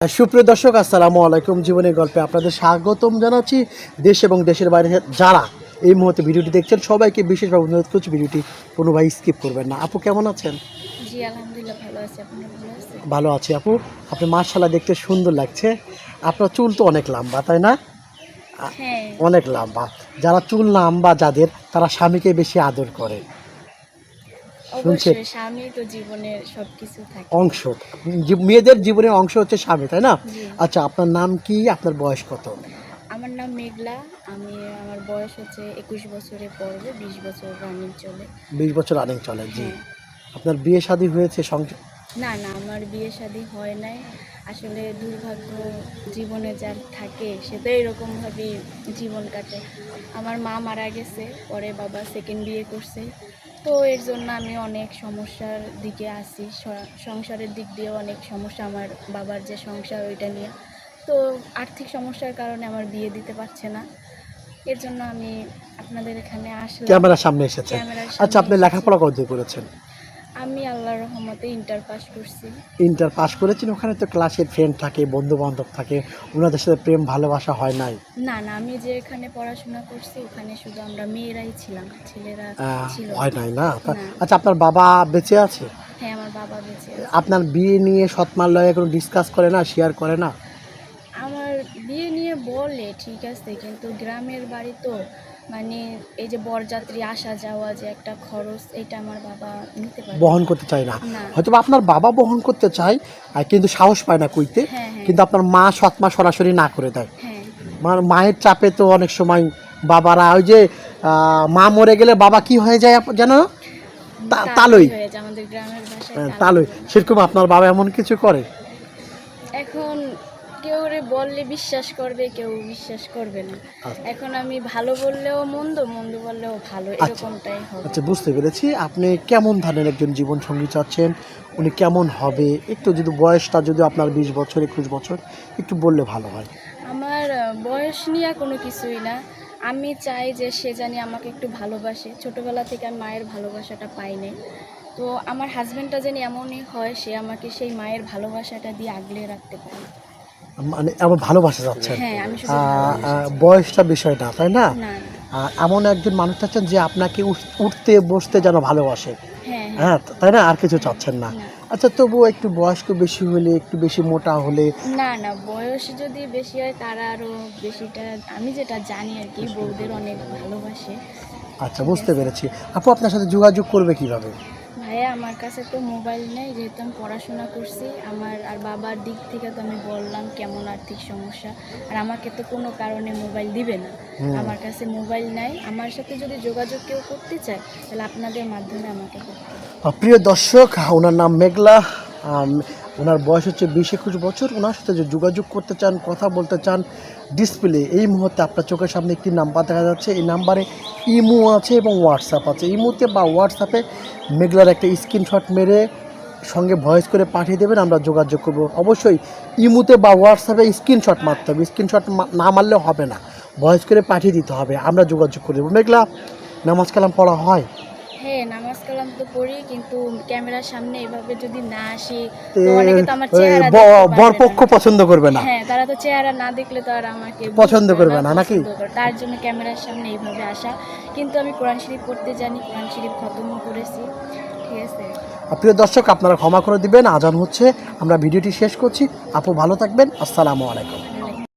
সুপ্রিয় দর্শক আসসালামু আলাইকুম। জীবনের গল্পে আপনাদের স্বাগতম জানাচ্ছি। দেশ এবং দেশের বাইরে যারা এই মুহূর্তে ভিডিওটি দেখছেন সবাইকে বিশেষভাবে অনুরোধ করছি ভিডিওটি কোনো ভাই স্কিপ করবেন না। আপু কেমন আছেন? ভালো আছি। আপু। আপনি মার্শাল্লাহ দেখতে সুন্দর লাগছে। আপনার চুল তো অনেক লম্বা তাই না? হ্যাঁ। অনেক লম্বা। যারা চুল লম্বা যাদের তারা স্বামীকে বেশি আদর করে। শুনছেন? স্বামী তো জীবনের সবকিছু থাকে। অংশ। মেয়েদের জীবনের অংশ হচ্ছে স্বামী তাই না? আচ্ছা আপনার নাম কি? আপনার বয়স কত? আমার নাম মেঘলা। আমি আমার বয়স হচ্ছে একুশ বছরে পড়বে বিশ বছর রানিং চলে। বিশ বছর রানিং চলে জি। হ্যাঁ। আপনার বিয়ে শাদী হয়েছে সংসার না না আমার বিয়ে শাদী হয় নাই। আসলে দুর্ভাগ্য জীবনে যার থাকে সে তো এরকমভাবেই জীবন কাটে। আমার মা মারা গেছে পরে বাবা সেকেন্ড বিয়ে করছে। তো এর জন্য আমি অনেক সমস্যার দিকে আসি সংসারের দিক দিয়ে অনেক সমস্যা আমার বাবার যে সংসার ওইটা নিয়ে। তো আর্থিক সমস্যার কারণে আমার বিয়ে দিতে পারছে না। এর জন্য আমি আপনাদের এখানে আসলাম। ক্যামেরার সামনে এসেছে আচ্ছা আপনি লেখাপড়া কত করেছেন? আমি আল্লাহর রহমতে ইন্টার পাস করছি। ইন্টার পাস করেছেন? ওখানে তো ক্লাসের ফ্রেন্ড থাকে বন্ধু বান্ধব থাকে ওনাদের সাথে প্রেম ভালোবাসা হয় নাই। না না আমি যে এখানে পড়াশোনা করছি ওখানে শুধু আমরা মেয়েরাই ছিলাম ছেলেরা ছিল হয় নাই না? না। আচ্ছা আপনার বাবা বেঁচে আছে? হ্যাঁ আমার বাবা বেঁচে আছে। আপনার বিয়ে নিয়ে সৎমার লয়ে কোনো ডিসকাস করে না শেয়ার করে না? আমার বিয়ে নিয়ে বলে ঠিক আছে কিন্তু গ্রামের বাড়ি তো মানে এই যে বরযাত্রী আসা যাওয়া যে একটা খরচ এটা আমার বাবা নিতে পারে বহন করতে চায় না। হয়তো আপনার বাবা বহন করতে চায় আর কিন্তু সাহস পায় না কইতে হ্যাঁ হ্যাঁ। কিন্তু আপনার মা সৎমা সরাসরি না করে দেয়। হ্যাঁ। মার মায়ের চাপে তো অনেক সময় বাবারা ওই যে মা মরে গেলে বাবা কি হয়ে যায় যেন তালই তালই। সেরকম আপনার বাবা এমন কিছু করে? এখন কেউ রে বললে বিশ্বাস করবে কেউ বিশ্বাস করবে না। আচ্ছা। এখন আমি ভালো বললেও মন্দ মন্দ বললেও ভালো আচ্ছা। এরকমটাই হবে। আচ্ছা বুঝতে পেরেছি। আপনি কেমন ধরনের একজন জীবন সঙ্গী চাচ্ছেন? উনি কেমন হবে? একটু যদি বয়সটা যদি আপনার বিশ বছর একুশ বছর একটু বললে ভালো হয়। আমার বয়স নিয়ে কোনো কিছুই না। আমি চাই যে সে জানি আমাকে একটু ভালোবাসে। ছোটবেলা থেকে আমি মায়ের ভালোবাসাটা পাই নাই। তো আমার হাজব্যান্ডটা যেন এমনই হয় সে আমাকে সেই মায়ের ভালোবাসাটা দিয়ে আগলে রাখতে পারে। মানে এমন ভালোবাসা যাচ্ছেন হ্যাঁ বয়সটা বিষয় না তাই না? এমন একজন মানুষ চাচ্ছেন যে আপনাকে উঠ- উঠতে বসতে যেন ভালোবাসে। হ্যাঁ হ্যাঁ। হ্যাঁ তাই না? আর কিছু চাচ্ছেন না। না। আচ্ছা তবুও একটু বয়স্ক বেশি হলে একটু বেশি মোটা হলে। না না বয়স যদি বেশি হয় তারা আরও বেশিটা আমি যেটা জানি আর কি বউদের অনেক ভালোবাসে। আচ্ছা বুঝতে পেরেছি। আপু আপনার সাথে যোগাযোগ করবে কীভাবে? ভাইয়া আমার কাছে তো মোবাইল নেই যেহেতু আমি পড়াশোনা করছি। আমার আর বাবার দিক থেকে তো আমি বললাম কেমন আর্থিক সমস্যা। আর আমাকে তো কোনো কারণে মোবাইল দিবে না। আমার কাছে মোবাইল নাই। আমার সাথে যদি যোগাযোগ কেউ করতে চায় তাহলে আপনাদের মাধ্যমে আমাকে করতে প্রিয় দর্শক ওনার নাম মেঘলা। ওনার বয়স হচ্ছে বিশ একুশ বছর। ওনার সাথে যে যোগাযোগ করতে চান, কথা বলতে চান ডিসপ্লে এই মুহূর্তে আপনার চোখের সামনে একটি নাম্বার দেখা যাচ্ছে। এই নাম্বারে ইমো আছে এবং হোয়াটসঅ্যাপ আছে। ইমোতে বা হোয়াটসঅ্যাপে মেঘলার একটা স্ক্রিনশট মেরে সঙ্গে ভয়েস করে পাঠিয়ে দেবেন, আমরা যোগাযোগ করব। অবশ্যই ইমোতে বা হোয়াটসঅ্যাপে স্ক্রিনশট মারতে হবে। স্ক্রিনশট না মারলে হবে না। ভয়েস করে পাঠিয়ে দিতে হবে। আমরা যোগাযোগ করে দেবো। মেঘলা নামাজ কালাম পড়া হয়? হ্যাঁ নামাজ কালাম তো পড়ি কিন্তু ক্যামেরার সামনে এভাবে যদি না আসি তো অনেকে তো আমার চেহারা বরপক্ষ। পছন্দ করবে না। হ্যাঁ তারা তো চেহারা না দেখলে তো আর আমাকে পছন্দ করবে না, নাকি? তার জন্য ক্যামেরার সামনে এইভাবে আসা। কিন্তু আমি কোরআন শরীফ পড়তে জানি কোরআন শরীফ খতমও করেছি। ঠিক আছে? প্রিয় দর্শক আপনারা ক্ষমা করে দিবেন। আজান হচ্ছে। আমরা ভিডিওটি শেষ করছি। আপু ভালো থাকবেন। আসসালামু আলাইকুম।